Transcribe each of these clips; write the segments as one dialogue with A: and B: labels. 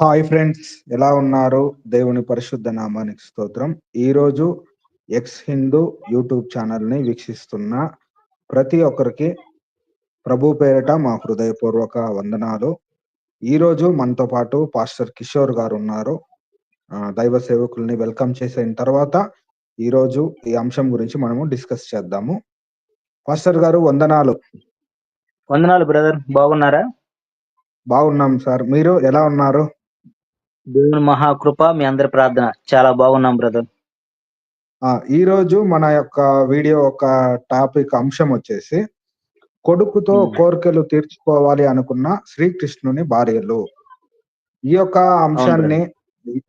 A: Hi friends ఎలా ఉన్నారు? దేవుని పరిశుద్ధ నామానికి స్తోత్రం. ఈరోజు ఎక్స్ హిందూ యూట్యూబ్ ఛానల్ని వీక్షిస్తున్న ప్రతి ఒక్కరికి ప్రభు పేరిట మా హృదయపూర్వక వందనాలు. ఈరోజు మనతో పాటు పాస్టర్ కిషోర్ గారు ఉన్నారు. దైవ సేవకుల్ని వెల్కమ్ చేసిన తర్వాత ఈరోజు ఈ అంశం గురించి మనము డిస్కస్ చేద్దాము. పాస్టర్ గారు వందనాలు.
B: వందనాలు బ్రదర్ బాగున్నారా?
A: బాగున్నాం సార్. మీరు ఎలా ఉన్నారు?
B: దేవుని మహాకృప మీ అందరి ప్రార్థన. చాలా బాగున్నాం బ్రదర్.
A: ఆ ఈ రోజు మన యొక్క వీడియో ఒక టాపిక్ అంశం వచ్చేసి కొడుకుతో. కోరికలు తీర్చుకోవాలి అనుకున్న శ్రీకృష్ణుని భార్యలు. ఈ యొక్క అంశాన్ని ఈ-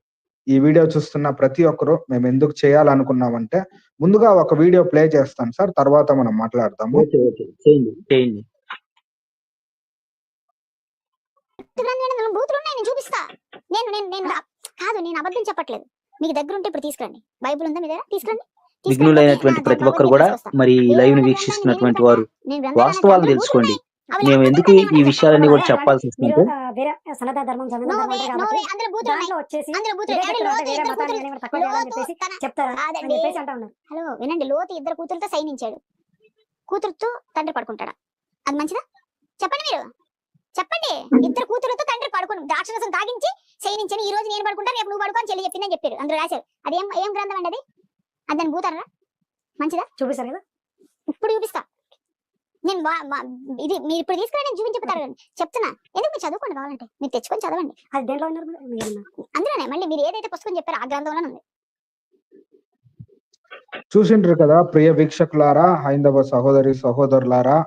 A: ఈ వీడియో చూస్తున్న ప్రతి ఒక్కరు మేము ఎందుకు చేయాలనుకున్నామంటే ముందుగా ఒక వీడియో ప్లే చేస్తాను సార్ తర్వాత మనం మాట్లాడదాము.
B: Okay okay. చేయండి చేయండి.
C: గ్రంథం నేను బూతులు ఉన్నాయి? నేను చూపిస్తా. నేను నేను నేను కాదు నేను అబద్ధం చెప్పట్లేదు. మీకు దగ్గర ఉంటే ఇప్పుడు తీసుకురండి. బైబిల్ ఉందా మీ దగ్గర? తీసుకురండి.
B: విఘ్నులైనటువంటి ప్రతి ఒక్కరు కూడా. మరి
C: లైవ్ని
B: వీక్షిస్తున్నటువంటి
C: నేను
B: వారు వాస్తవాలను తెలుసుకోండి. మేము ఎందుకు ఈ. విషయాలన్నీ కూడా చెప్పాల్సి వస్తుంది
D: సనాతన ధర్మం. దాంట్లో వచ్చేసి. చెప్తారు?
C: హలో వినండి. లోతు ఇద్దరు కూతురుతో సైనించాడు. కూతురుతో తండ్రి పడుకుంటాడా? అది మంచిదా? చెప్పండి మీరు. చెప్పండి. ఇద్దరు కూతురుతో తండ్రి పడుకుని. ద్రాక్షరసం తాగించి సైనించని ఈ రోజు నేను పడుకుంటా రేపు నువ్వు పడుకో అని చెల్లి చెప్పిందని చెప్పారు అందులో రాశారు. అది ఏం ఏం గ్రంథం అండి అది? అది దాన్ని భూతారా మంచిదా?
D: చూపిస్తారు కదా.
C: ఇప్పుడు చూపిస్తా. నేను ఇది మీరు ఇప్పుడు తీసుకురా నేను చూపించి చెప్తారు చెప్తున్నా. ఎందుకు మీరు చదువుకోండి కావాలంటే? మీరు తెచ్చుకొని చదవండి.
D: అది దేంట్లో ఉన్నారు?
C: అందులోనే మళ్ళీ మీరు ఏదైతే పుస్తకం చెప్పారో ఆ గ్రంథంలోనే ఉంది.
A: చూసిండ్రు కదా ప్రియ వీక్షకులారా హైందవ సహోదరి సహోదరులారా.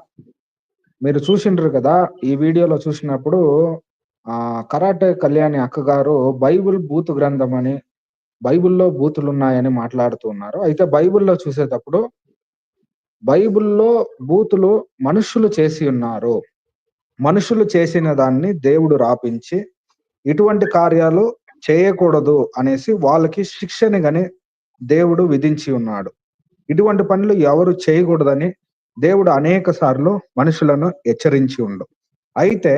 A: మీరు చూసిండ్రు కదా ఈ వీడియోలో చూసినప్పుడు ఆ కరాటే కళ్యాణి అక్క గారు బైబిల్ బూత్ గ్రంథం అని బైబుల్లో బూతులు ఉన్నాయని మాట్లాడుతూ ఉన్నారు. అయితే బైబుల్లో చూసేటప్పుడు బైబుల్లో బూతులు మనుషులు చేసి ఉన్నారు. మనుషులు చేసిన దాన్ని దేవుడు రాపించి ఇటువంటి కార్యాలు చేయకూడదు అనేసి వాళ్ళకి శిక్షని గని దేవుడు విధించి ఉన్నాడు. ఇటువంటి పనులు ఎవరు చేయకూడదని దేవుడు అనేక సార్లు మనుషులను హెచ్చరించి ఉండు. అయితే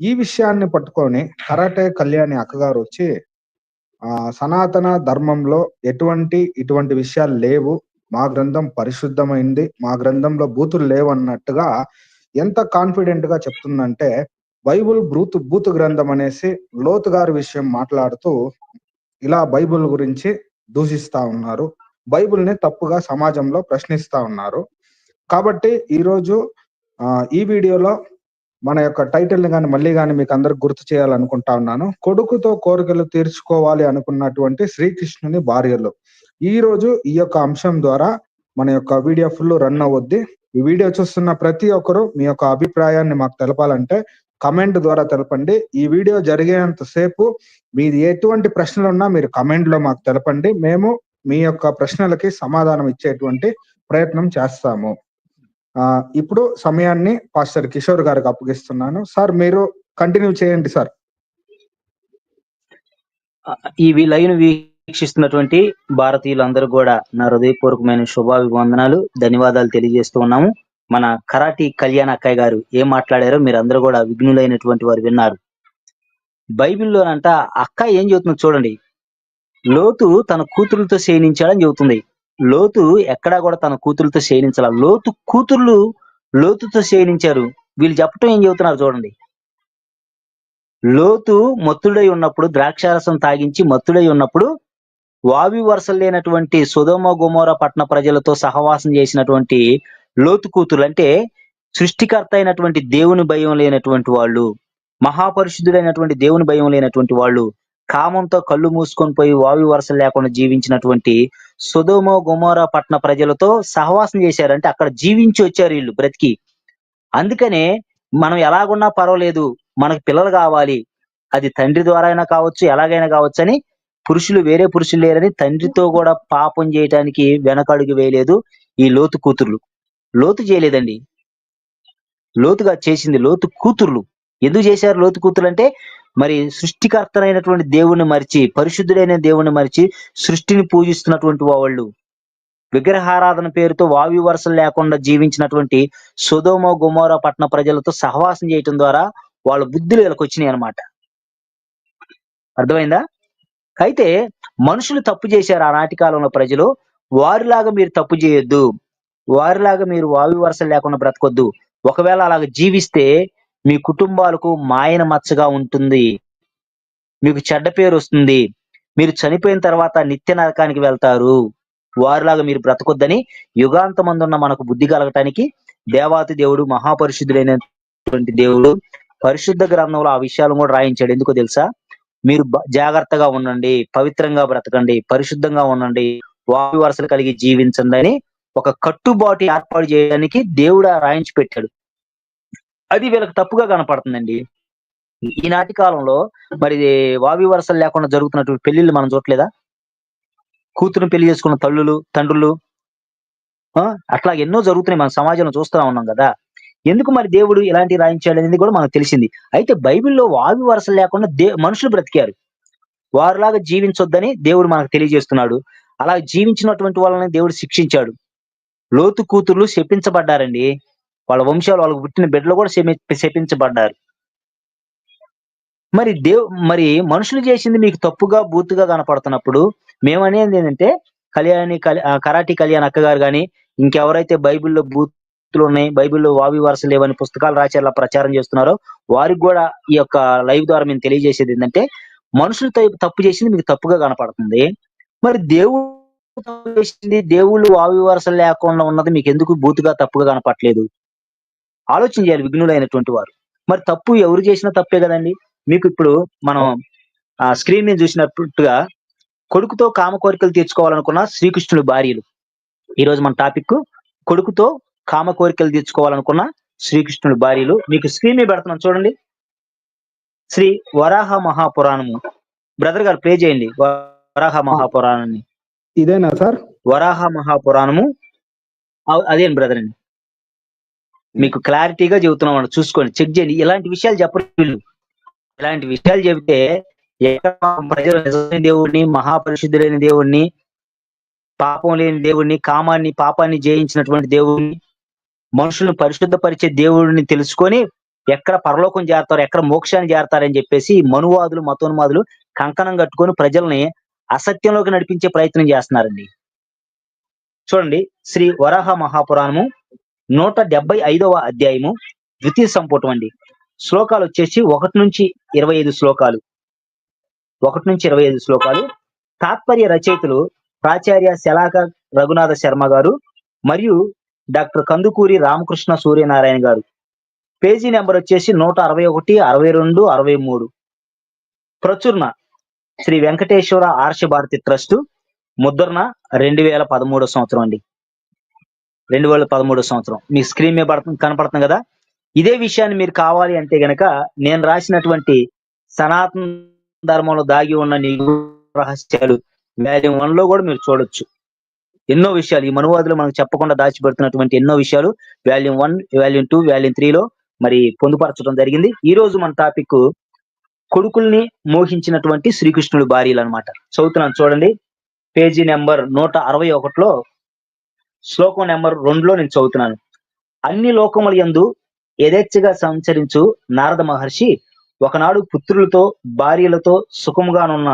A: ఈ విషయాన్ని పట్టుకొని కరాటే కళ్యాణి అక్కగారు వచ్చి ఆ సనాతన ధర్మంలో ఎటువంటి ఇటువంటి విషయాలు లేవు. మా గ్రంథం పరిశుద్ధమైంది. మా గ్రంథంలో బూతులు లేవు అన్నట్టుగా ఎంత కాన్ఫిడెంట్గా చెప్తుందంటే బైబుల్ బ్రూతు బూతు గ్రంథం అనేసి లోతు గారి విషయం మాట్లాడుతూ ఇలా బైబిల్ గురించి దూషిస్తా ఉన్నారు. బైబుల్ని తప్పుగా సమాజంలో ప్రశ్నిస్తా ఉన్నారు. కాబట్టి ఈరోజు ఆ, ఈ వీడియోలో మన యొక్క టైటిల్ని కానీ మళ్ళీ కానీ మీకు అందరికి గుర్తు చేయాలనుకుంటా ఉన్నాను. కొడుకుతో కోరికలు తీర్చుకోవాలి అనుకున్నటువంటి శ్రీకృష్ణుని భార్యలు. ఈ రోజు ఈ యొక్క అంశం ద్వారా మన యొక్క వీడియో ఫుల్ రన్ అవుద్ది. ఈ వీడియో చూస్తున్న ప్రతి ఒక్కరు మీ యొక్క అభిప్రాయాన్ని మాకు తెలపాలంటే కమెంట్ ద్వారా తెలపండి. ఈ వీడియో జరిగేంత సేపు మీది ఎటువంటి ప్రశ్నలు ఉన్నా మీరు కమెంట్లో మాకు తెలపండి. మేము మీ యొక్క ప్రశ్నలకి సమాధానం ఇచ్చేటువంటి ప్రయత్నం చేస్తాము. ఇప్పుడు సమయాన్ని పాస్టర్ కిషోర్ గారికి అప్పగిస్తున్నాను. సార్ మీరు కంటిన్యూ చేయండి సార్.
B: ఈ లైన్ వీక్షిస్తున్నటువంటి భారతీయులందరూ కూడా నా హృదయపూర్వకమైన శుభాభివందనాలు ధన్యవాదాలు తెలియజేస్తూ ఉన్నాము. మన కరాటి కళ్యాణ అక్కయ్య గారు ఏం మాట్లాడారో మీరు అందరూ కూడా విఘ్నులైనటువంటి వారు విన్నారు. బైబిల్లోనంట అక్క ఏం చెబుతుందో చూడండి. లోతు తన కూతురులతో శయనించాడని చెబుతుంది. లోతు ఎక్కడా కూడా తన కూతురుతో శయనించాల. లోతు కూతుర్లు లోతుతో శయనించారు. వీళ్ళు చెప్పటం ఏం చెబుతున్నారు చూడండి. లోతు మత్తుడై ఉన్నప్పుడు ద్రాక్షారసం తాగించి మత్తుడై ఉన్నప్పుడు వావి వరుసలు లేనటువంటి సుధోమ గుమోర పట్టణ ప్రజలతో సహవాసం చేసినటువంటి లోతు కూతురు అంటే సృష్టికర్త అయినటువంటి దేవుని భయం లేనటువంటి వాళ్ళు మహాపరిశుద్ధుడైనటువంటి దేవుని భయం లేనటువంటి వాళ్ళు కామంతో కళ్ళు మూసుకొని పోయి వావి వరుసలు లేకుండా జీవించినటువంటి సుధోమ గుమోరా పట్టణ ప్రజలతో సహవాసం చేశారంటే అక్కడ జీవించి వచ్చారు వీళ్ళు బ్రతికి. అందుకనే మనం ఎలాగున్నా పర్వాలేదు మనకు పిల్లలు కావాలి అది తండ్రి ద్వారా అయినా కావచ్చు ఎలాగైనా కావచ్చు అని పురుషులు వేరే పురుషులు లేరని తండ్రితో కూడా పాపం చేయటానికి వెనకడుగు వేయలేదు ఈ లోతు కూతుర్లు. లోతు చేయలేదండి. లోతుగా చేసింది లోతు కూతుర్లు. ఎందుకు చేశారు లోతు కూతురు అంటే మరి సృష్టికర్తనైనటువంటి దేవుణ్ణి మరిచి పరిశుద్ధుడైన దేవుణ్ణి మరిచి సృష్టిని పూజిస్తున్నటువంటి వాళ్ళు విగ్రహారాధన పేరుతో వావి వరుసలు లేకుండా జీవించినటువంటి సుధోమ గుమోర పట్టణ ప్రజలతో సహవాసం చేయటం ద్వారా వాళ్ళ బుద్ధులు వీళ్ళకి వచ్చినాయి అనమాట అర్థమైందా? అయితే మనుషులు తప్పు చేశారు ఆనాటి కాలంలో ప్రజలు. వారిలాగా మీరు తప్పు చేయొద్దు. వారిలాగా మీరు వావి వరుసలు లేకుండా బ్రతకొద్దు. ఒకవేళ అలాగ జీవిస్తే మీ కుటుంబాలకు మాయన మచ్చగా ఉంటుంది. మీకు చెడ్డ పేరు వస్తుంది. మీరు చనిపోయిన తర్వాత నిత్య నరకానికి వెళ్తారు. వారిలాగా మీరు బ్రతకొద్దని యుగాంతమందున్న మనకు బుద్ధి కలగటానికి దేవాతి దేవుడు మహాపరిశుద్ధుడైనటువంటి దేవుడు పరిశుద్ధ గ్రంథంలో ఆ విషయాలు కూడా రాయించాడు. ఎందుకో తెలుసా? మీరు జాగ్రత్తగా ఉండండి. పవిత్రంగా బ్రతకండి. పరిశుద్ధంగా ఉండండి. వావి వరసలు కలిగి జీవించండి అని ఒక కట్టుబాటు ఏర్పాటు చేయడానికి దేవుడు రాయించి పెట్టాడు. అది వీళ్ళకి తప్పుగా కనపడుతుందండి. ఈనాటి కాలంలో మరి వావి వరసలు లేకుండా జరుగుతున్నటువంటి పెళ్ళిళ్ళు మనం చూడలేదా కూతురుని పెళ్ళి చేసుకున్న తల్లులు తండ్రులు ఆ, అట్లా ఎన్నో జరుగుతున్నాయి మన సమాజంలో చూస్తూ ఉన్నాం కదా. ఎందుకు మరి దేవుడు ఇలాంటి రాయించాడు అనేది కూడా మనకు తెలిసింది. అయితే బైబిల్లో వావి వరసలు లేకుండా దే మనుషులు బ్రతికారు. వారిలాగా జీవించొద్దని దేవుడు మనకు తెలియజేస్తున్నాడు. అలా జీవించినటువంటి వాళ్ళని దేవుడు శిక్షించాడు. లోతు కూతుర్లు శపించబడ్డారండి. వాళ్ళ వంశాలు వాళ్ళకు పుట్టిన బిడ్డలు కూడా శమి శపించబడ్డారు మరి దేవ్ మరి మనుషులు చేసింది మీకు తప్పుగా బూతుగా కనపడుతున్నప్పుడు మేమనేది ఏంటంటే కళ్యాణి కరాటి కళ్యాణ్ అక్క గారు కానీ ఇంకెవరైతే బైబిల్లో బూతులు ఉన్నాయి బైబిల్లో వావి వరసలు లేవని పుస్తకాలు రాసేలా ప్రచారం చేస్తున్నారో వారికి కూడా ఈ యొక్క లైవ్ ద్వారా మేము తెలియజేసేది ఏంటంటే మనుషులు తప్పు- తప్పు చేసింది మీకు తప్పుగా కనపడుతుంది. మరి దేవుడు చేసింది దేవుళ్ళు వావి వరసలు లేకుండా ఉన్నది మీకు ఎందుకు బూతుగా తప్పుగా కనపట్లేదు ఆలోచన చేయాలి విఘ్నులైనటువంటి వారు. మరి తప్పు ఎవరు చేసినా తప్పే కదండి. మీకు ఇప్పుడు మనం ఆ స్క్రీన్ మీద చూసినట్టుగా కొడుకుతో కామ కోరికలు తీర్చుకోవాలనుకున్న శ్రీకృష్ణుడు భార్యలు. ఈ రోజు మన టాపిక్ కొడుకుతో కామ కోరికలు తీర్చుకోవాలనుకున్న శ్రీకృష్ణుడు భార్యలు. మీకు స్క్రీన్ మీద పెడుతున్నాను చూడండి. శ్రీ వరాహ మహాపురాణము. బ్రదర్ గారు ప్లే చేయండి. వరాహ మహాపురాణాన్ని.
A: ఇదేనా సార్?
B: వరాహ మహాపురాణము. అదేం బ్రదర్ అండి? మీకు క్లారిటీగా చెబుతున్నాం అన్న చూసుకోండి చెక్ చేయండి. ఇలాంటి విషయాలు చెప్పరు వీళ్ళు. ఇలాంటి విషయాలు చెబితే ప్రజలు నిజమైన దేవుడిని మహాపరిశుద్ధులైన దేవుడిని పాపం లేని దేవుడిని కామాన్ని పాపాన్ని జయించినటువంటి దేవుడిని మనుషులను పరిశుద్ధపరిచే దేవుడిని తెలుసుకొని ఎక్కడ పరలోకం చేరతారు ఎక్కడ మోక్షాన్ని చేరతారని చెప్పేసి మనువాదులు మతోన్మాదులు కంకణం కట్టుకొని ప్రజల్ని అసత్యంలోకి నడిపించే ప్రయత్నం చేస్తున్నారండి. చూడండి శ్రీ వరాహ మహాపురాణము. నూట డెబ్బై ఐదవ అధ్యాయము ద్వితీయ సంపుటం అండి. శ్లోకాలు వచ్చేసి ఒకటి నుంచి ఇరవై ఐదు శ్లోకాలు. ఒకటి నుంచి ఇరవై ఐదు శ్లోకాలు. తాత్పర్య రచయితలు ప్రాచార్య శలాక రఘునాథ శర్మ గారు మరియు డాక్టర్ కందుకూరి రామకృష్ణ సూర్యనారాయణ గారు. పేజీ నెంబర్ వచ్చేసి నూట అరవై ఒకటి అరవై రెండు అరవై మూడు. ప్రచురణ శ్రీ వెంకటేశ్వర ఆర్ష భారతి ట్రస్ట్ ముద్రణ రెండు వేల పదమూడో సంవత్సరం అండి. రెండు వేల పదమూడో సంవత్సరం. మీ స్క్రీన్ మీద పడుతుంది కనపడుతుంది కదా? ఇదే విషయాన్ని మీరు కావాలి అంటే గనక నేను రాసినటువంటి సనాతన ధర్మంలో దాగి ఉన్న నిగూఢ రహస్యాలు వాల్యూమ్ వన్లో కూడా మీరు చూడొచ్చు. ఎన్నో విషయాలు ఈ మనువాదులు మనకు చెప్పకుండా దాచిపెడుతున్నటువంటి ఎన్నో విషయాలు volume one volume two volume three లో మరి పొందుపరచడం జరిగింది. ఈ రోజు మన టాపిక్ కొడుకుల్ని మోహించినటువంటి శ్రీకృష్ణుడి భార్యలు అనమాట చదువుతున్నాను చూడండి. పేజీ నెంబర్ నూట అరవై ఒకటిలో శ్లోకం నెంబర్ రెండులో నేను చదువుతున్నాను. అన్ని లోకముల యందు యథేచ్ఛగా సంచరించు నారద మహర్షి ఒకనాడు పుత్రులతో భార్యలతో సుఖముగానున్న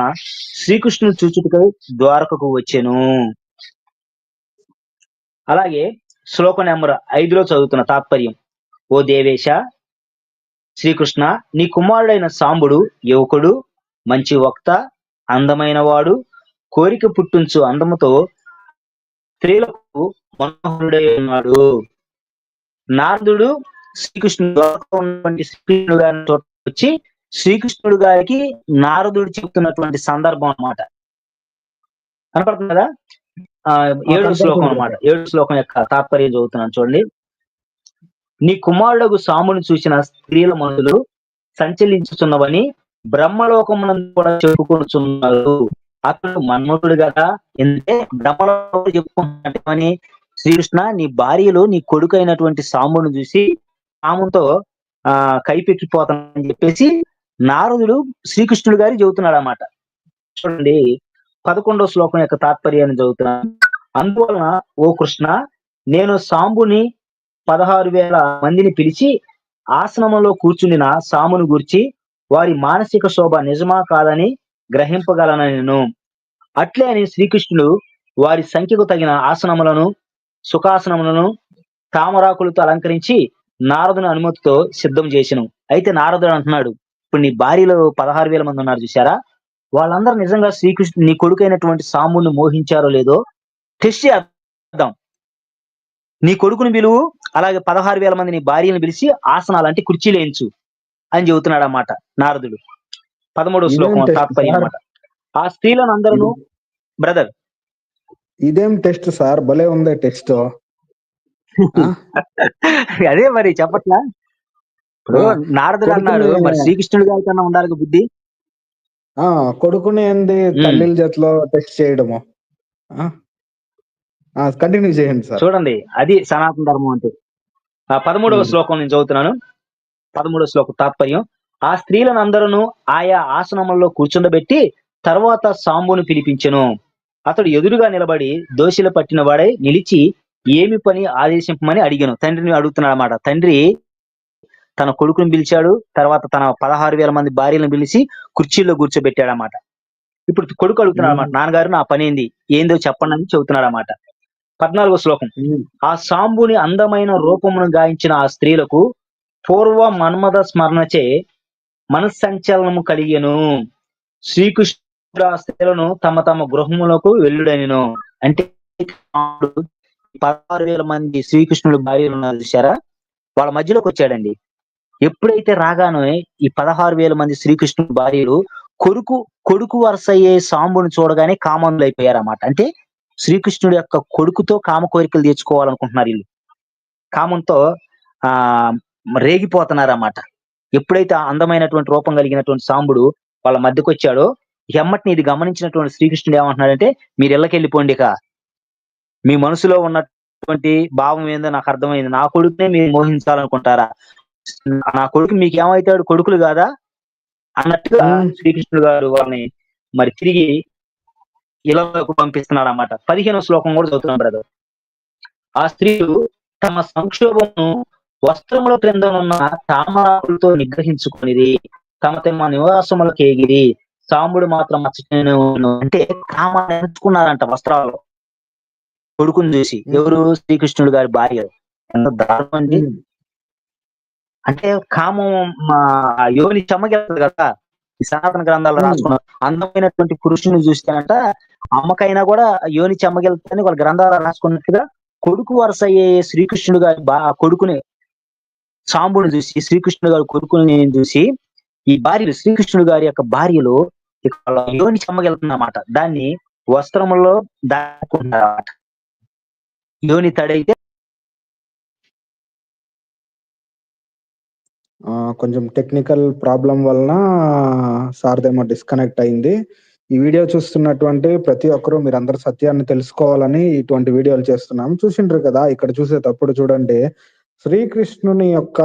B: శ్రీకృష్ణుని చూచుటకై ద్వారకకు వచ్చాను. అలాగే శ్లోకం నెంబర్ ఐదులో చదువుతున్న తాత్పర్యం. ఓ దేవేశ శ్రీకృష్ణ నీ కుమారుడైన సాంబుడు యువకుడు మంచి వక్త అందమైన వాడు కోరిక పుట్టించు అందముతో స్త్రీలకు మనోహరుడై ఉన్నాడు. నారదుడు శ్రీకృష్ణుడు. ఉన్నటువంటి శ్రీకృష్ణుడు చోట వచ్చి శ్రీకృష్ణుడు గారికి నారదుడు చెప్తున్నటువంటి సందర్భం కదా? ఆ, ఏడు శ్లోకం అన్నమాట. ఏడు శ్లోకం యొక్క తాత్పర్యం చదువుతున్నాను చూడండి. నీ కుమారుడు సాముని చూసిన స్త్రీల మనుషులు సంచలించుచున్నవని బ్రహ్మలోకమునందు కూడా చెప్పుకొనుచున్నారు. అతడు మన్మధుడు కదా. ఎందుకంటే బ్రహ్మలోకం చెప్పుకుంటున్నామని శ్రీకృష్ణ నీ భార్యలు నీ కొడుకు అయినటువంటి సాముని చూసి సాముతో ఆ కైపెక్కిపోతానని చెప్పేసి నారదుడు శ్రీకృష్ణుడు గారి చెబుతున్నాడు అన్నమాట చూడండి పదకొండో శ్లోకం యొక్క తాత్పర్యాన్ని చదువుతున్నాను అందువలన ఓ కృష్ణ నేను సాంబుని పదహారు వేల మందిని పిలిచి ఆశ్రమంలో కూర్చుండిన సామును గురించి వారి మానసిక శోభ నిజమా కాదని గ్రహింపగలనను అట్లే అని శ్రీకృష్ణుడు వారి సంఖ్యకు తగిన ఆసనములను సుఖాసనములను తామరాకులతో అలంకరించి నారదుని అనుమతితో సిద్ధం చేసెను. అయితే నారదుడు అంటున్నాడు ఇప్పుడు నీ భార్యలో పదహారు వేల మంది ఉన్నారు చూసారా వాళ్ళందరూ నిజంగా శ్రీకృష్ణుడు నీ కొడుకైనటువంటి సాముని మోహించారో లేదో టెస్ట్ చేద్దాం. నీ కొడుకుని పిలువు అలాగే పదహారు వేల మంది నీ భార్యను పిలిచి ఆసనాలు అంటే కుర్చీలు వేయించు అని చెబుతున్నాడు అన్నమాట నారదుడు. పదమూడవ శ్లోకం తాత్పర్యం? అన్నమాట. ఆ స్త్రీలను అందరూ బ్రదర్
A: ఇదేం టెస్ట్ సార్? భలే ఉందే టెస్ట్.
B: అదే మరి చెప్పట్లా? ఇప్పుడు నారదుడు అన్నాడు మరి కృష్ణుడి గారి కన్నా ఉండాలి బుద్ధి?
A: ఆ కొడుకుని ఏంది. తల్లిల చేతిలో టెస్ట్ చేయడము. కంటిన్యూ చేయండి సార్.
B: చూడండి అది సనాతన ధర్మం అంటే. ఆ పదమూడవ. శ్లోకం నేను చదువుతున్నాను. పదమూడవ శ్లోకం తాత్పర్యం. ఆ స్త్రీలను అందరూ ఆయా ఆసనములలో కూర్చుండబెట్టి తర్వాత సాంబును పిలిపించెను. అతడు ఎదురుగా నిలబడి దోషులు పట్టిన వాడై నిలిచి ఏమి పని ఆదేశింపమని అడిగాను. తండ్రిని అడుగుతున్నాడు అన్నమాట తండ్రి తన కొడుకుని పిలిచాడు. తర్వాత తన పదహారు వేల మంది భార్యలను పిలిచి కుర్చీల్లో కూర్చోబెట్టాడు అన్నమాట ఇప్పుడు కొడుకు అడుగుతున్నాడు అన్నమాట నాన్నగారు నా పని ఏంది? ఏందో చెప్పండి అని చెబుతున్నాడు అన్నమాట పద్నాలుగో శ్లోకం. ఆ సాంబుని అందమైన రూపమును గాయించిన ఆ స్త్రీలకు పూర్వ మన్మథ స్మరణచే మనస్సంచలనము కలిగెను. శ్రీకృష్ణుడు ఆ తమ తమ గృహములకు వెళ్ళుడనిను. అంటే పదహారు వేల మంది శ్రీకృష్ణుడు భార్యలు ఉన్నారు చూసారా వాళ్ళ మధ్యలోకి వచ్చాడండి. ఎప్పుడైతే రాగానే ఈ పదహారు వేల మంది శ్రీకృష్ణుడు భార్యలు కొడుకు కొడుకు వరుస అయ్యే సాంబుని చూడగానే కామందులు అయిపోయారన్నమాట. అంటే శ్రీకృష్ణుడి యొక్క కొడుకుతో కామ కోరికలు తీర్చుకోవాలనుకుంటున్నారు వీళ్ళు. కామంతో ఆ రేగిపోతున్నారన్నమాట. ఎప్పుడైతే అందమైనటువంటి రూపం కలిగినటువంటి సాంబుడు వాళ్ళ మధ్యకు వచ్చాడో ఎమ్మటిని ఇది గమనించినటువంటి శ్రీకృష్ణుడు ఏమంటున్నాడంటే మీరు ఇళ్ళకెళ్ళిపోండి ఇక. మీ మనసులో ఉన్నటువంటి భావం ఏందో నాకు అర్థమైంది. నా కొడుకునే మీరు మోహించాలనుకుంటారా? నా కొడుకు మీకు ఏమవుతాడు కొడుకులు కాదా? అన్నట్టుగా. శ్రీకృష్ణుడు గారు వాళ్ళని మరి తిరిగి ఇళ్ళకు పంపిస్తున్నాడు అన్నమాట పదిహేనవ శ్లోకం కూడా చదువుతున్నాం బ్రదర్. ఆ స్త్రీలు తమ సంక్షోభమును వస్త్రముల క్రింద ఉన్న తామరాకులతో నిగ్రహించుకునిది తమ తమ నివాసములకు ఎగిరి సాంబుడు మాత్రం మచ్చటనే ఉండును. అంటే కామాన్ని ఎంచుకున్నారంట వస్త్రాలు. కొడుకుని చూసి ఎవరు? శ్రీకృష్ణుడు గారి భార్య. ఎంత దారుణం అండి. అంటే కామం మా యోని చెమ్మగెళ్తుంది కదా. ఈ సనాతన గ్రంథాల్లో
A: Hmm.
B: రాసుకున్నారు. అందమైనటువంటి పురుషుని చూస్తేనంట అమ్మకైనా కూడా యోని చెమ్మగెళ్తుందని వాళ్ళ గ్రంథాలు రాసుకున్నట్టుగా కొడుకు వరుస అయ్యే శ్రీకృష్ణుడు గారి బా కొడుకుని సాంబుని చూసి శ్రీకృష్ణుడు గారి కొడుకుని చూసి ఈ భార్యలు శ్రీకృష్ణుడు గారి యొక్క భార్యలు యోని చెమ్మగెళ్తుందన్నమాట దాన్ని వస్త్రములో దాక్కుంటారన్నమాట యోని తడైతే
A: ఆ, కొంచెం టెక్నికల్ ప్రాబ్లం వలన సార్దేమో డిస్కనెక్ట్ అయింది. ఈ వీడియో చూస్తున్నటువంటి ప్రతి ఒక్కరూ మీరందరూ సత్యాన్ని తెలుసుకోవాలని ఇటువంటి వీడియోలు చేస్తున్నాం. చూసిండ్రు కదా ఇక్కడ చూసేటప్పుడు చూడండి. శ్రీకృష్ణుని యొక్క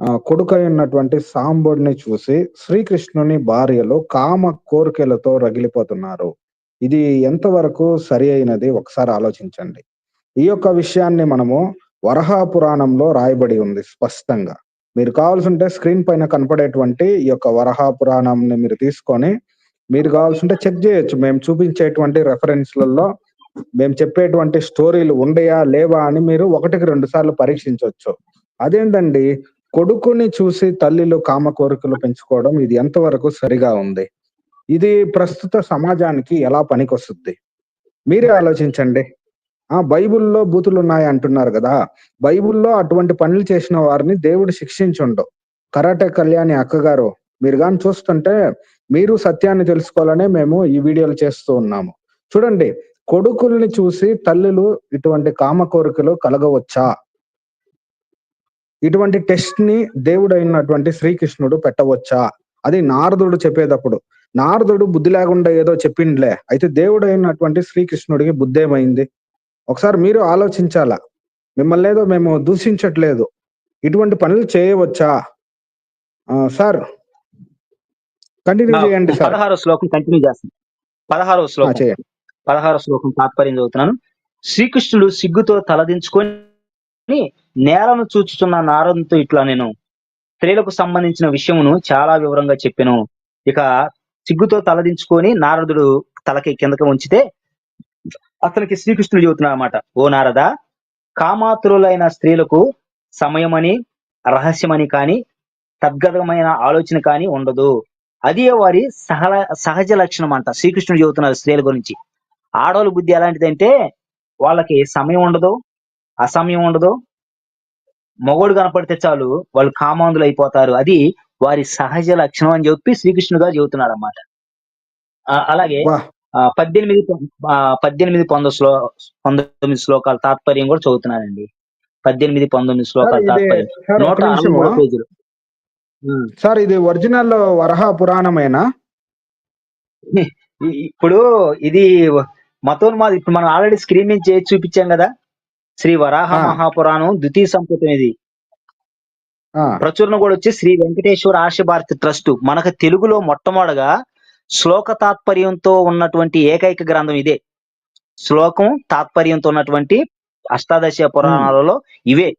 A: కొడుకై ఉన్నటువంటి సాంబుడిని చూసి శ్రీకృష్ణుని భార్యలు కామ కోరికలతో రగిలిపోతున్నారు. ఇది ఎంతవరకు సరి అయినది ఒకసారి ఆలోచించండి. ఈ యొక్క విషయాన్ని మనము వరహా పురాణంలో రాయబడి ఉంది స్పష్టంగా. మీరు కావాల్సి ఉంటే స్క్రీన్ పైన కనపడేటువంటి ఈ యొక్క వరహా పురాణంని మీరు తీసుకొని మీరు కావాల్సి ఉంటే చెక్ చేయొచ్చు. మేము చూపించేటువంటి రెఫరెన్స్లలో మేము చెప్పేటువంటి స్టోరీలు ఉండయా లేవా అని మీరు ఒకటికి రెండు సార్లు పరీక్షించవచ్చు అదేంటండి కొడుకుని చూసి తల్లిలు కామ కోరికలు పెంచుకోవడం ఇది ఎంతవరకు సరిగా ఉంది? ఇది ప్రస్తుత సమాజానికి ఎలా పనికొస్తుంది? మీరే ఆలోచించండి. ఆ బైబుల్లో బూతులు ఉన్నాయి అంటున్నారు కదా. బైబిల్లో అటువంటి పనులు చేసిన వారిని దేవుడు శిక్షించుండు. కరాటే కళ్యాణి అక్కగారు మీరు కానీ చూస్తుంటే మీరు సత్యాన్ని తెలుసుకోవాలనే మేము ఈ వీడియోలు చేస్తూ ఉన్నాము. చూడండి కొడుకుల్ని చూసి తల్లులు ఇటువంటి కామ కోరికలు కలగవచ్చా? ఇటువంటి టెస్ట్ని దేవుడు అయినటువంటి శ్రీకృష్ణుడు పెట్టవచ్చా? అది నారదుడు చెప్పేటప్పుడు. నారదుడు బుద్ధి లేకుండా ఏదో చెప్పిండ్లే. అయితే దేవుడు అయినటువంటి శ్రీకృష్ణుడికి బుద్ధి ఏమైంది? ఒకసారి మీరు ఆలోచించాలా? మిమ్మల్ని ఏదో మేము దూషించట్లేదు. ఇటువంటి పనులు చేయవచ్చా? ఆ, సార్. కంటిన్యూ చేయండి
B: పదహారో శ్లోకం కంటిన్యూ చేస్తాను. పదహారో శ్లోకం.
A: చేయండి.
B: పదహారో శ్లోకం తాత్పర్యం చదువుతున్నాను. శ్రీకృష్ణుడు సిగ్గుతో తలదించుకొని నేలను చూచుచున్న నారదుతో ఇట్లా నేను స్త్రీలకు సంబంధించిన విషయమును చాలా వివరంగా చెప్పాను. ఇక సిగ్గుతో తలదించుకొని నారదుడు తలకి కిందకి ఉంచితే అతనికి శ్రీకృష్ణుడు చెబుతున్నాడు అనమాట ఓ నారద కామాతురులైన స్త్రీలకు సమయమని రహస్యమని కాని తద్గతమైన ఆలోచన కాని ఉండదు. అది వారి సహల సహజ లక్షణం అంట శ్రీకృష్ణుడు చెబుతున్నారు స్త్రీల గురించి. ఆడవాళ్ళ బుద్ధి ఎలాంటిదంటే వాళ్ళకి సమయం ఉండదు అసమయం ఉండదు. మగోడు కనపడితే చాలు వాళ్ళు కామాంధులు అయిపోతారు. అది వారి సహజ లక్షణం అని చెప్పి శ్రీకృష్ణుడు గారు చెబుతున్నాడు అన్నమాట అలాగే పద్దెనిమిది పద్దెనిమిది పంతొమ్మిది శ్లో పంతొమ్మిది శ్లోకాల తాత్పర్యం కూడా చదువుతున్నానండి పద్దెనిమిది పంతొమ్మిది శ్లోకాల తాత్పర్యం. నూట అరవై మూడు పేజీలు.
A: సార్ ఇది ఒరిజినల్ వరహ పురాణమేనా?
B: ఇప్పుడు ఇది మతోన్మాది ఇప్పుడు మనం ఆల్రెడీ స్క్రీన్ నుంచి చేసి చూపించాం కదా. శ్రీ వరాహ. మహాపురాణం ద్వితీయ సంపుటం ఇది ప్రచురణ కూడా వచ్చి శ్రీ వెంకటేశ్వర ఆర్ష భారతి ట్రస్ట్. మనకు తెలుగులో మొట్టమొదటగా శ్లోక తాత్పర్యంతో ఉన్నటువంటి ఏకైక గ్రంథం ఇదే. శ్లోకం తాత్పర్యంతో ఉన్నటువంటి అష్టాదశ పురాణాలలో ఇవే.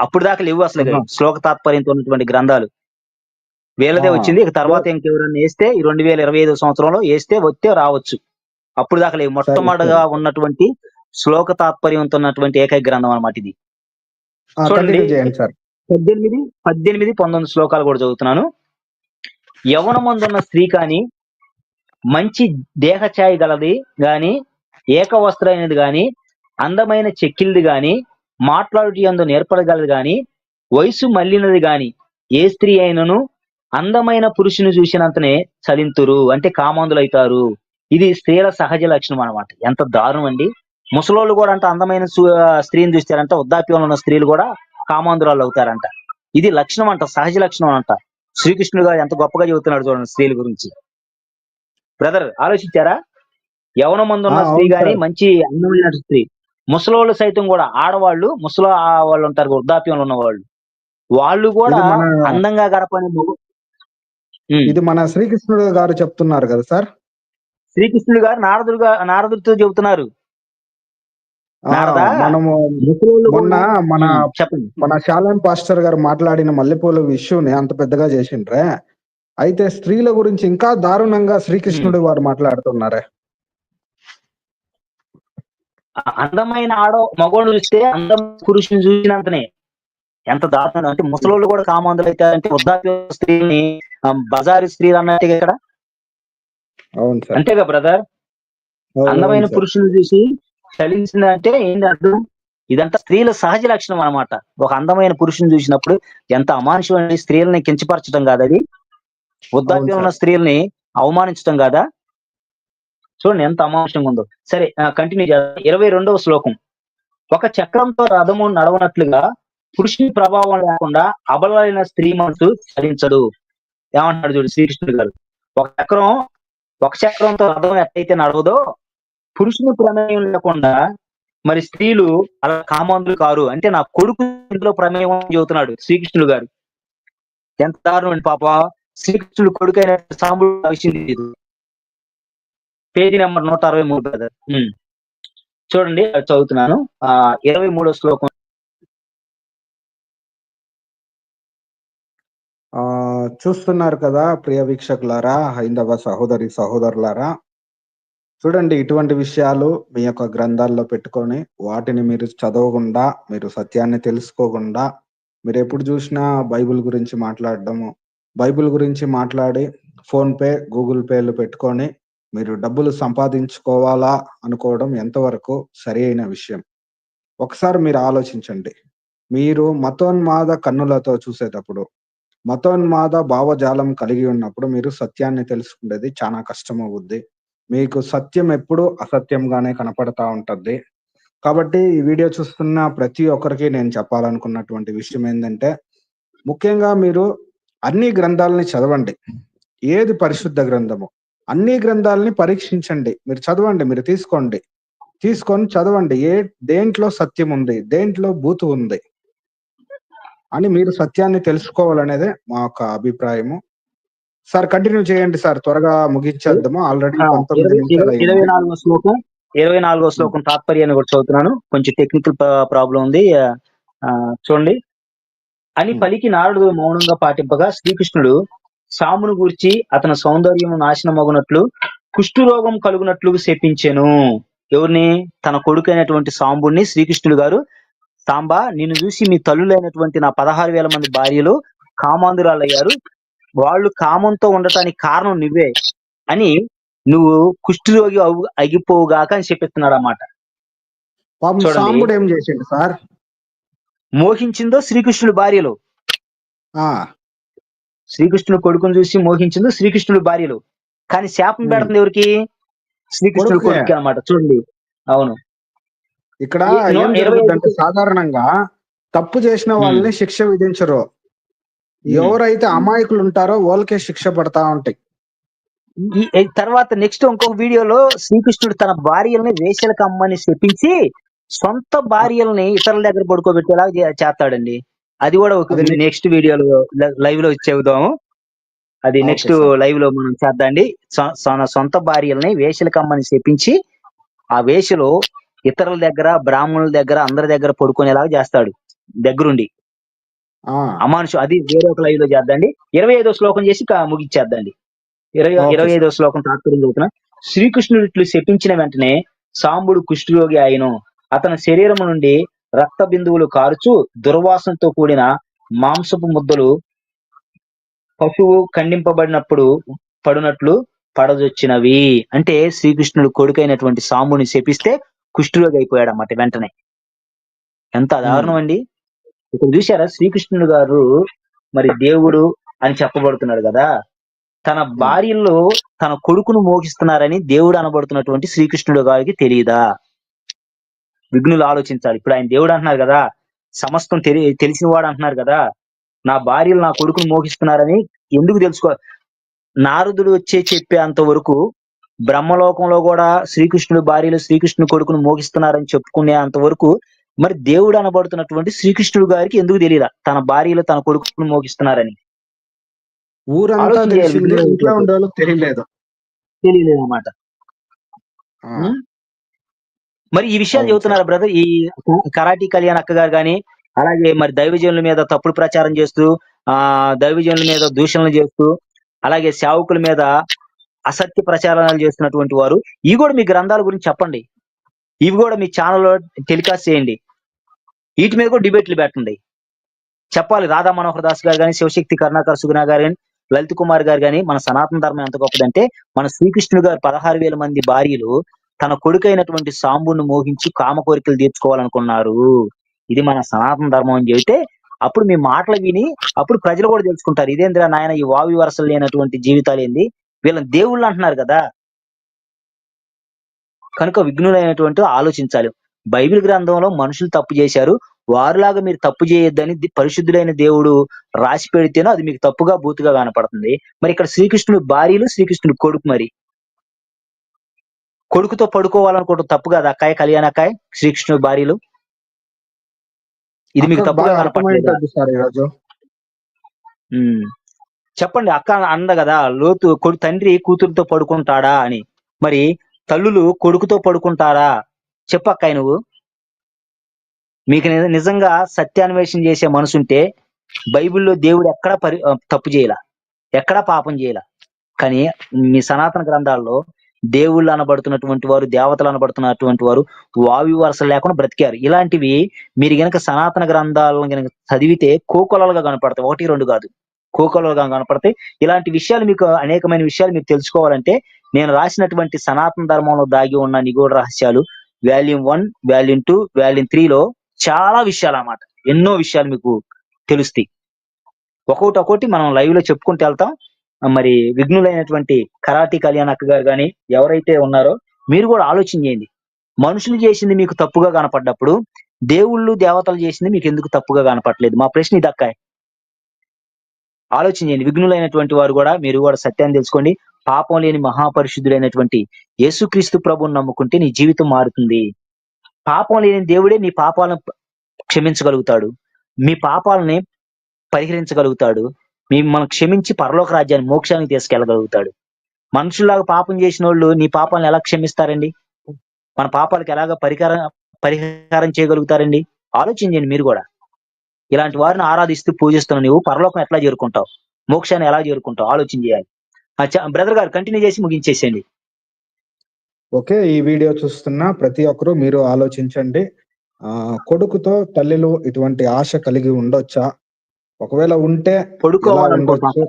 B: అప్పుడు దాకా లేవు అసలు. శ్లోక తాత్పర్యంతో ఉన్నటువంటి గ్రంథాలు. వీళ్ళదే. వచ్చింది ఇక తర్వాత ఇంకెవరన్నా వేస్తే ఈ రెండు వేల ఇరవై ఐదు సంవత్సరంలో వేస్తే వస్తే రావచ్చు. అప్పుడు దాకా లేవు. మొట్టమొదటిగా ఉన్నటువంటి శ్లోక తాత్పర్యంతో ఉన్నటువంటి ఏకైక గ్రంథం అన్నమాట ఇది. చూడండి. పద్దెనిమిది పద్దెనిమిది పంతొమ్మిది శ్లోకాలు కూడా చదువుతున్నాను. యవనమందున్న స్త్రీ కాని మంచి దేహఛాయ గలది గాని ఏకవస్త్రైనది గాని అందమైన చెక్కిల్ది గాని మాట్లాడుటి అందు నేర్పడగలది గాని వయసు మళ్ళినది గాని ఏ స్త్రీ అయినను అందమైన పురుషుని చూసినంతనే చలింతురు అంటే కామాంధులైతారు. ఇది స్త్రీల సహజ లక్షణం అన్నమాట. ఎంత దారుణం అండి. ముసలోళ్ళు కూడా అంట అందమైన స్త్రీని చూస్తారంట వృద్ధాప్యంలో ఉన్న స్త్రీలు కూడా కామాంధురాలు అవుతారంట. ఇది లక్షణం అంట సహజ లక్షణం అంట. శ్రీకృష్ణుడు గారు ఎంత గొప్పగా చెబుతున్నాడు చూడండి స్త్రీల గురించి. బ్రదర్ ఆలోచించారా? యవన మందు ఉన్న స్త్రీ గాని. మంచి అందమైన స్త్రీ. ముసలోళ్ళు సైతం కూడా ఆడవాళ్ళు ముసల వాళ్ళు ఉంటారు వృద్ధాప్యంలో ఉన్న వాళ్ళు. వాళ్ళు కూడా అందంగా గడపని.
A: ఇది మన శ్రీకృష్ణుడు గారు చెప్తున్నారు కదా సార్?
B: శ్రీకృష్ణుడు గారు నారదుడుగా నారదుడితో చెబుతున్నారు?
A: మనము మొన్న మన
B: చెప్పండి.
A: మన శాలం పాస్టర్ గారు మాట్లాడిన మల్లెపూల ఇష్యూని అంత పెద్దగా చేసిండ్రే. అయితే స్త్రీల గురించి ఇంకా దారుణంగా శ్రీకృష్ణుడు వారు మాట్లాడుతున్నారే.
B: అందమైన ఆడో మగోళ్ళు చూస్తే అందం పురుషుని చూసినంతనే ఎంత దారుణం. అంటే ముసలోళ్ళు కూడా కామాంధులు అయితే అంటే వృద్ధాప్య స్త్రీని బజారు స్త్రీలు అన్నట్టు ఇక్కడ అంతేగా బ్రదర్? అందమైన. పురుషుని చూసి చలించిందంటే ఏంటి అర్థం? ఇదంతా స్త్రీల సహజ లక్షణం అన్నమాట. ఒక అందమైన పురుషుని చూసినప్పుడు ఎంత అమానుషమైన స్త్రీలని కించపరచడం కాదు అది వృద్ధాప్యం ఉన్న స్త్రీల్ని అవమానించడం కాదా? చూడండి ఎంత అమానుషంగా ఉందో. సరే కంటిన్యూ చేద్దాం. ఇరవై రెండవ శ్లోకం. ఒక చక్రంతో రథము నడవనట్లుగా పురుషుని ప్రభావం లేకుండా అబలైన స్త్రీ మనసు చలించడు ఏమంటాడు చూడు శ్రీకృష్ణుడు గారు. ఒక చక్రం ఒక చక్రంతో రథం ఎట్లయితే నడవదో పురుషుని ప్రమేయం లేకుండా మరి స్త్రీలు అలా కామాంధులు కారు అంటే నా కొడుకు ఇంట్లో ప్రమేయం అని చెబుతున్నాడు శ్రీకృష్ణుడు గారు. ఎంత దారుణం పాప. శ్రీకృష్ణుడు కొడుకైన సాంబుడు ఆ విషయం తెలియదు పేజీ నెంబర్ నూట అరవై మూడు బ్రదర్. చూడండి చదువుతున్నాను. ఆ ఇరవై మూడో శ్లోకం.
A: ఆ చూస్తున్నారు కదా ప్రియ వీక్షకులారా హైందవ సహోదరి సహోదరులారా. చూడండి ఇటువంటి విషయాలు మీ యొక్క గ్రంథాల్లో పెట్టుకొని వాటిని మీరు చదవకుండా మీరు సత్యాన్ని తెలుసుకోకుండా మీరు ఎప్పుడు చూసినా బైబిల్ గురించి మాట్లాడడము బైబిల్ గురించి మాట్లాడి ఫోన్ పే గూగుల్ పేలు పెట్టుకొని మీరు డబ్బులు సంపాదించుకోవాలా అనుకోవడం ఎంతవరకు సరి అయిన విషయం. ఒకసారి మీరు ఆలోచించండి. మీరు మతోన్మాద కన్నులతో చూసేటప్పుడు మతోన్మాద భావజాలం కలిగి ఉన్నప్పుడు మీరు సత్యాన్ని తెలుసుకునేది చాలా కష్టం అవుద్ది మీకు సత్యం ఎప్పుడు అసత్యంగానే కనపడతా ఉంటుంది. కాబట్టి ఈ వీడియో చూస్తున్న ప్రతి ఒక్కరికి నేను చెప్పాలనుకున్నటువంటి విషయం ఏంటంటే ముఖ్యంగా మీరు అన్ని గ్రంథాలని చదవండి. ఏది పరిశుద్ధ గ్రంథము అన్ని గ్రంథాలని పరీక్షించండి. మీరు చదవండి మీరు తీసుకోండి. తీసుకొని చదవండి. ఏ దేంట్లో సత్యం ఉంది దేంట్లో బూతు ఉంది అని మీరు సత్యాన్ని తెలుసుకోవాలనేదే మా యొక్క అభిప్రాయము. సార్ కంటిన్యూ చేయండి సార్. త్వరగా ముగించేద్దాము. ఆల్రెడీ
B: ఇరవై నాలుగో శ్లోకం ఇరవై నాలుగో శ్లోకం తాత్పర్యాన్ని కూడా చదువుతున్నాను. కొంచెం టెక్నికల్ ప్రాబ్లం ఉంది. చూడండి. అని. పలికి నారదుడు మౌనంగా పాటింపగా శ్రీకృష్ణుడు సామును గూర్చి అతని సౌందర్యము నాశనమగునట్లు కుష్ఠరోగం కలుగునట్లు శపించెను. ఎవరిని? తన కొడుకైనటువంటి సాంబుణ్ణి శ్రీకృష్ణుడు గారు సాంబా నిన్ను చూసి మీ తల్లులైనటువంటి నా పదహారు వేల మంది భార్యలు కామాంధురాలయ్యారు. వాళ్ళు కామంతో ఉండటానికి కారణం నువ్వే అని నువ్వు కుష్ఠరోగి అగిపోవుగాక అని చెప్పిస్తున్నాడు అన్నమాట
A: పాపం
B: చూడండి.
A: సాంబుడు ఏం చేసిండు సార్?
B: మోహించిందో శ్రీకృష్ణుడి భార్యలు. శ్రీకృష్ణుడు కొడుకును చూసి మోహించిందో శ్రీకృష్ణుడి భార్యలు. కానీ శాపం. పెడుతుంది ఎవరికి? శ్రీకృష్ణుడు
A: కొడుకే.
B: అన్నమాట చూడండి. అవును.
A: ఇక్కడ సాధారణంగా తప్పు చేసిన వాళ్ళని శిక్ష విధించరు. ఎవరైతే అమాయకులు ఉంటారో వాళ్ళకే శిక్ష పడతా ఉంటాయి.
B: ఈ తర్వాత నెక్స్ట్ ఇంకొక వీడియోలో శ్రీకృష్ణుడు తన భార్యల్ని వేశ్యలకు అమ్మని చెప్పించి సొంత భార్యల్ని ఇతరుల దగ్గర పడుకోబెట్టేలా చేస్తాడండి. అది కూడా ఒక నెక్స్ట్ వీడియోలో లైవ్లో చెబుదాము. అది నెక్స్ట్. లైవ్లో మనం చేద్దాండి. సొ- సొంత భార్యల్ని వేశ్యలకు అమ్మని చెప్పించి ఆ వేషలు ఇతరుల దగ్గర బ్రాహ్మణుల దగ్గర అందరి దగ్గర పడుకునేలాగా చేస్తాడు. దగ్గరుండి.
A: ఆ,
B: అమానుషం అది వేరే ఒక లైవ్లో చేద్దండి. ఇరవై ఐదో శ్లోకం చేసి కా- ముగిచ్చేద్దండి. ఇరవై ఇరవై. ఐదో శ్లోకం తాత్పర్యం చదువుతున్నా. శ్రీకృష్ణుడు ఇట్లు శపించిన వెంటనే సాంబుడు కుష్ఠరోగి అయిను అతని శరీరం నుండి రక్త బిందువులు కారుచు దుర్వాసనతో కూడిన మాంసపు ముద్దలు పశువు ఖండింపబడినప్పుడు పడినట్లు పడదొచ్చినవి అంటే శ్రీకృష్ణుడు కొడుకైనటువంటి సాంబుని శపిస్తే కుష్ఠరోగి అయిపోయాడు అన్నమాట వెంటనే. ఎంత దారుణం అండి. ఇక్కడ చూసారా శ్రీకృష్ణుడు గారు మరి దేవుడు అని చెప్పబడుతున్నాడు కదా? తన భార్యల్లో తన కొడుకును మోగిస్తున్నారని దేవుడు అనబడుతున్నటువంటి శ్రీకృష్ణుడు గారికి తెలియదా విఘ్నులు ఆలోచించాలి. ఇప్పుడు ఆయన దేవుడు అంటున్నారు కదా? సమస్తం తెలి తెలిసినవాడు అంటున్నారు కదా? నా భార్యలు నా కొడుకును మోగిస్తున్నారని ఎందుకు తెలుసుకో నారదుడు వచ్చే చెప్పేంత వరకు బ్రహ్మలోకంలో కూడా శ్రీకృష్ణుడు భార్యలు శ్రీకృష్ణుడు కొడుకును మోగిస్తున్నారని చెప్పుకునే అంత వరకు మరి దేవుడు అనబడుతున్నటువంటి శ్రీకృష్ణుడు గారికి ఎందుకు తెలియదా? తన భార్యలు తన కొడుకును మోగిస్తున్నారని
A: ఊరంతా
B: ఆలోచన చేయాలి.
A: తెలిసింది
B: విఘ్నులు
A: ఇంట్లో ఉండే వాళ్ళకి తెలియలేదు.
B: తెలియలేదు అన్నమాట
A: ఆ,
B: ఉం? మరి ఈ విషయాలు చెబుతున్నారు బ్రదర్. ఈ కరాటీ కళ్యాణ్ అక్క గారు కానీ అలాగే మరి దైవజనుల మీద తప్పుడు ప్రచారం చేస్తూ ఆ దైవజనుల మీద దూషణలు చేస్తూ అలాగే సేవకుల మీద అసత్య ప్రచారాలు చేస్తున్నటువంటి వారు ఇవి కూడా మీ గ్రంథాల గురించి చెప్పండి. ఇవి కూడా మీ ఛానల్లో టెలికాస్ట్ చేయండి. వీటి మీద కూడా డిబేట్లు పెట్టండి చెప్పాలి రాధా మనోహర్ దాస్ గారు కానీ శివశక్తి కరుణాకర్ సుగుణ గారు కానీ లలిత్ కుమార్ గారు కానీ మన సనాతన ధర్మం ఎంత గొప్పదంటే మన శ్రీకృష్ణుడు గారు పదహారు వేల మంది భార్యలు తన కొడుకైనటువంటి సాంబుని మోహించి కామ కోరికలు తీర్చుకోవాలనుకున్నారు. ఇది మన సనాతన ధర్మం అని చెబితే అప్పుడు మీ మాటలు విని అప్పుడు ప్రజలు కూడా తెలుసుకుంటారు. ఇదేంద్రా నాయన ఈ వావి వరసలు లేనటువంటి జీవితాలు ఏంది? వీళ్ళని దేవుళ్ళు అంటున్నారు కదా. కనుక విఘ్నులైనటువంటి ఆలోచించాలి. బైబిల్ గ్రంథంలో మనుషులు తప్పు చేశారు. వారిలాగా మీరు తప్పు చేయొద్దని పరిశుద్ధులైన దేవుడు రాసి పెడితేనో అది మీకు తప్పుగా బూతుగా కనపడుతుంది. మరి ఇక్కడ శ్రీకృష్ణుడు భార్యలు శ్రీకృష్ణుడు కొడుకు మరి. కొడుకుతో పడుకోవాలనుకోవడం తప్పు కాదు? అక్కాయ కళ్యాణ అక్కాయ శ్రీకృష్ణుడు భార్యలు? ఇది మీకు తప్పుగా కనపడలేదా ఉమ్. చెప్పండి అక్క అంద కదా లోతు కొడు తండ్రి కూతురుతో పడుకుంటాడా అని. మరి తల్లులు కొడుకుతో పడుకుంటారా? చెప్పు అక్కాయి నువ్వు. మీకు నిజంగా సత్యాన్వేషణ చేసే మనసుంటే బైబిల్లో దేవుడు ఎక్కడ పరి తప్పు చేయలా. ఎక్కడా పాపం చేయలా. కానీ మీ సనాతన గ్రంథాల్లో దేవుళ్ళు అనబడుతున్నటువంటి వారు దేవతలు అనబడుతున్నటువంటి వారు వావి వరసలు లేకుండా బ్రతికారు. ఇలాంటివి మీరు గనక సనాతన గ్రంథాలను గనక చదివితే కోకొలలుగా కనపడతాయి. ఒకటి రెండు కాదు. కోకొలలుగా కనపడతాయి. ఇలాంటి విషయాలు మీకు అనేకమైన విషయాలు మీరు తెలుసుకోవాలంటే నేను రాసినటువంటి సనాతన ధర్మంలో దాగి ఉన్న నిగూఢ రహస్యాలు volume one volume two volume త్రీలో చాలా విషయాలు అన్నమాట. ఎన్నో విషయాలు మీకు తెలుస్తాయి. ఒక్కొక్కటి ఒక్కొక్కటి మనం లైవ్లో చెప్పుకుంటూ వెళ్తాం. మరి విఘ్నులైనటువంటి కరాటి కళ్యాణ్ అక్క గారు కానీ ఎవరైతే ఉన్నారో మీరు కూడా ఆలోచన చేయండి. మనుషులు చేసింది మీకు తప్పుగా కనపడ్డప్పుడు దేవుళ్ళు దేవతలు చేసింది మీకు ఎందుకు తప్పుగా కనపడలేదు? మా ప్రశ్న ఇది అక్కాయ్. ఆలోచించండి విఘ్నులైనటువంటి వారు కూడా మీరు కూడా సత్యాన్ని తెలుసుకోండి. పాపం లేని మహాపరిశుద్ధుడైనటువంటి యేసుక్రీస్తు ప్రభుని నమ్ముకుంటే నీ జీవితం మారుతుంది. పాపం లేని దేవుడే నీ పాపాలను క్షమించగలుగుతాడు. మీ పాపాలని పరిహరించగలుగుతాడు. మిమ్మల్ని క్షమించి పరలోక రాజ్యాన్ని మోక్షానికి తీసుకెళ్ళగలుగుతాడు. మనుషుల్లాగా పాపం చేసిన వాళ్ళు నీ పాపాలను ఎలా క్షమిస్తారండి? మన పాపాలకు ఎలాగ పరిహారం పరిహారం చేయగలుగుతారండి? ఆలోచించండి మీరు కూడా. ఇలాంటి వారిని ఆరాధిస్తూ పూజిస్తున్న నువ్వు పరలోకం ఎట్లా చేరుకుంటావు? మోక్షాన్ని ఎలా చేరుకుంటావు? ఆలోచన చేయాలి. బ్రదర్ గారు కంటిన్యూ చేసి ముగించేసేయండి.
A: ఓకే ఈ వీడియో చూస్తున్న ప్రతి ఒక్కరూ మీరు ఆలోచించండి. ఆ కొడుకుతో తల్లిలు ఇటువంటి ఆశ కలిగి ఉండొచ్చా? ఒకవేళ ఉంటే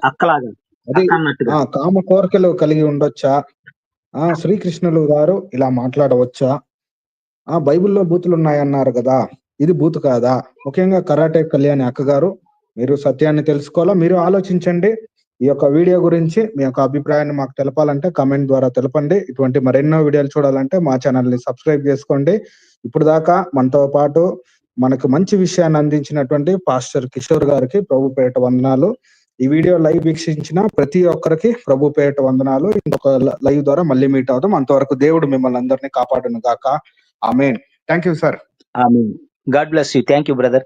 B: అక్కలాగా
A: కామ కోరికలు కలిగి ఉండొచ్చా? ఆ శ్రీకృష్ణులు గారు ఇలా మాట్లాడవచ్చా? ఆ బైబిల్లో బూతులు ఉన్నాయన్నారు కదా. ఇది బూత్ కాదా? ముఖ్యంగా కరాటే కళ్యాణి అక్క గారు మీరు సత్యాన్ని తెలుసుకోవాలా? మీరు ఆలోచించండి. ఈ యొక్క వీడియో గురించి మీ యొక్క అభిప్రాయాన్ని మాకు తెలపాలంటే కమెంట్ ద్వారా తెలపండి. ఇటువంటి మరెన్నో వీడియోలు చూడాలంటే మా ఛానల్ని సబ్స్క్రైబ్ చేసుకోండి. ఇప్పుడు దాకా మనతో పాటు మనకు మంచి విషయాన్ని అందించినటువంటి పాస్టర్ కిషోర్ గారికి ప్రభు పేట వందనాలు. ఈ వీడియో లైవ్ వీక్షించిన ప్రతి ఒక్కరికి ప్రభు పేట వందనాలు. ఇంకొక లైవ్ ద్వారా మళ్ళీ మీట్ అవుతాం అంతవరకు దేవుడు మిమ్మల్ని అందరినీ కాపాడును గాక. Amen. Thank you sir
B: God bless you thank you brother